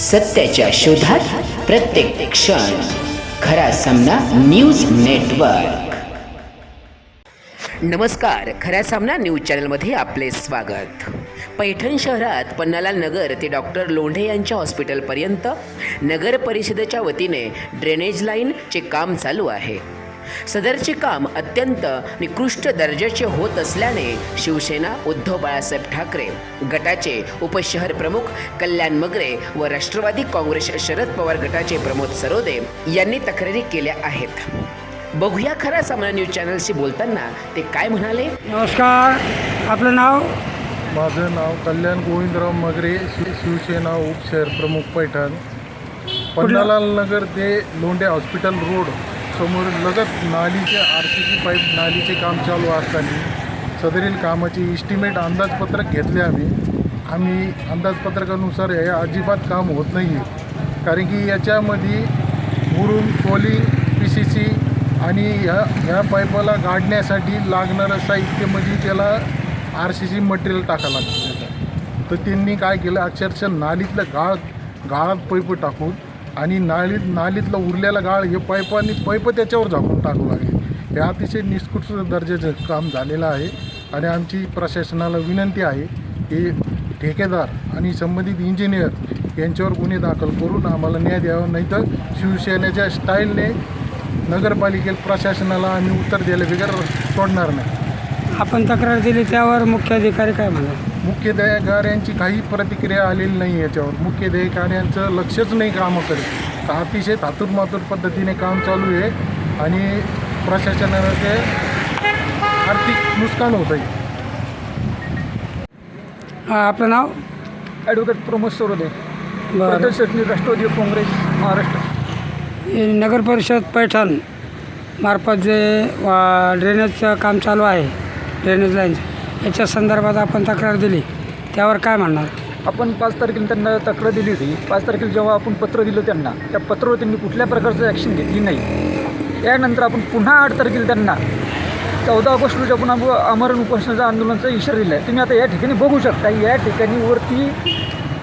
सत्याच्या शोधात प्रत्येक क्षण खरा सामना न्यूज नेटवर्क. नमस्कार खरा सामना न्यूज चॅनलमध्ये आपले स्वागत. पैठण शहरात पन्नालाल नगर ते डॉक्टर लोंढे यांच्या हॉस्पिटलपर्यंत नगर परिषदेच्या वतीने ड्रेनेज लाईनचे काम चालू आहे. सदरचे काम अत्यंत निकृष्ट दर्जाचे होत असल्याने शिवसेना उद्धव बाळासाहेब ठाकरे गटाचे उपशहर प्रमुख कल्याण मगरे व राष्ट्रवादी काँग्रेस शरद पवार गटाचे प्रमोद सरोदे यांनी तक्रारी केल्या आहेत. बघूया खरा सामना न्यूज चॅनलशी बोलताना ते काय म्हणाले? नमस्कार आपलं नाव? माझं नाव कल्याण गोविंदराव मगरे शिवसेना उपशहर प्रमुख पैठण. पन्नालाल नगर ते लोंढे हॉस्पिटल रोड. समोर लगत नालीचे आर सी सी पाईप नालीचे काम चालू असताना सदरील कामाची इस्टिमेट अंदाजपत्रक घेतले आम्ही. आम्ही अंदाजपत्रकानुसार हे अजिबात काम होत नाही आहे कारण की याच्यामध्ये मुरुम खोली पी सी सी आणि ह्या ह्या पाईपाला गाडण्यासाठी लागणारं साहित्य म्हणजे त्याला आर सी सी मटेरियल टाकावं लागतं. तर त्यांनी काय केलं? अक्षरशः नालीतलं गाळ गाळात पैप टाकून आणि नाळीत नालीतलं उरलेला गाळ हे पाईपाने पाईप त्याच्यावर झाकून टाकू लागले. हे अतिशय निष्कृष्ट दर्जाचं काम झालेलं आहे आणि आमची प्रशासनाला विनंती आहे की ठेकेदार आणि संबंधित इंजिनियर यांच्यावर गुन्हे दाखल करून आम्हाला न्याय द्यावा नाही तर शिवसेनेच्या स्टाईलने नगरपालिकेत प्रशासनाला आम्ही उत्तर द्यायला वगैरे सोडणार नाही. आपण तक्रार दिली त्यावर मुख्याधिकारी काय म्हणतात? मुख्याधिकाऱ्यांची काही प्रतिक्रिया आलेली नाही याच्यावर. मुख्याधिकाऱ्यांचं लक्षच नाही कामाकडे. तर अतिशय तातूर मातूर पद्धतीने काम चालू आहे आणि प्रशासनाला ते आर्थिक नुकसान होत आहे. हा, आपलं नाव? ॲडव्होकेट प्रमोद सरोदे. सचिव राष्ट्रवादी काँग्रेस महाराष्ट्र. नगर परिषद पैठण मार्फत जे ड्रेनेजचं काम चालू आहे ड्रेनेज लाईनचं याच्या संदर्भात आपण तक्रार दिली. त्यावर काय म्हणणार? आपण पाच तारखेला त्यांना तक्रार दिली होती. पाच तारखेला जेव्हा आपण पत्र दिलं त्यांना त्या पत्रावर त्यांनी कुठल्या प्रकारचं ॲक्शन घेतली नाही. त्यानंतर आपण पुन्हा आठ तारखेला त्यांना चौदा ऑगस्ट रोजी आपण आम- आमरण आंदोलनाचा इशारा दिला आहे तुम्ही आता या ठिकाणी बघू शकता या ठिकाणी वरती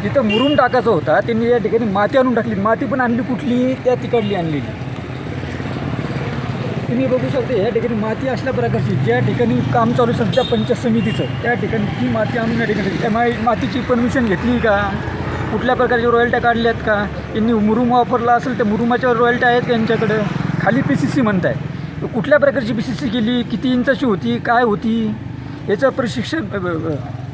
जिथं मुरून टाकायचा होता त्यांनी या ठिकाणी माती आणून टाकली. माती पण आणली कुठली? त्या तिकडली आणलेली. तुम्ही बघू शकता या ठिकाणी माती असल्या प्रकारची ज्या ठिकाणी काम चालू सध्या पंचायत समितीचं त्या ठिकाणी ती माती आणून या ठिकाणी एम आय मातीची परमिशन घेतली का? कुठल्या प्रकारच्या रॉयल्ट्या काढल्यात का? यांनी मुरुम वापरला असेल त्या मुरुमाच्या रॉयल्ट्या आहेत का यांच्याकडं? खाली पी सी सी म्हणत आहे कुठल्या प्रकारची पी सी सी केली? किती इंचाची होती? काय होती? याचं प्रशिक्षण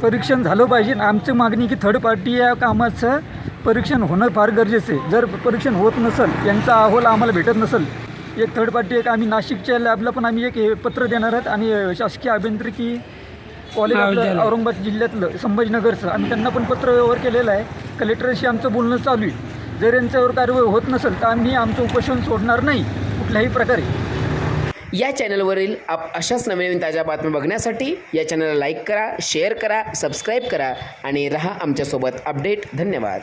परीक्षण झालं पाहिजे. आमची मागणी की थर्ड पार्टी या कामाचं परीक्षण होणं फार गरजेचं आहे. जर परीक्षण होत नसेल यांचा अहवाल आम्हाला भेटत नसेल एक थर्ड पार्टी एक आम्ही नाशिकच्या लॅबला पण आम्ही एक हे पत्र देणार आहोत. आणि शासकीय अभियांत्रिकी कॉलेज आपलं. औरंगाबाद जिल्ह्यातलं संभाजीनगरचं. आम्ही त्यांना पण पत्र व्यवहार केलेला आहे. कलेक्टरशी आमचं बोलणं चालू आहे. जर यांच्यावर कारवाई होत नसेल तर आम्ही आमचं उपोषण सोडणार नाही कुठल्याही प्रकारे. या चॅनलवरील आप अशाच नवीन ताज्या बातम्या बघण्यासाठी या चॅनलला लाईक करा शेअर करा सबस्क्राईब करा आणि रहा आमच्यासोबत. अपडेट धन्यवाद.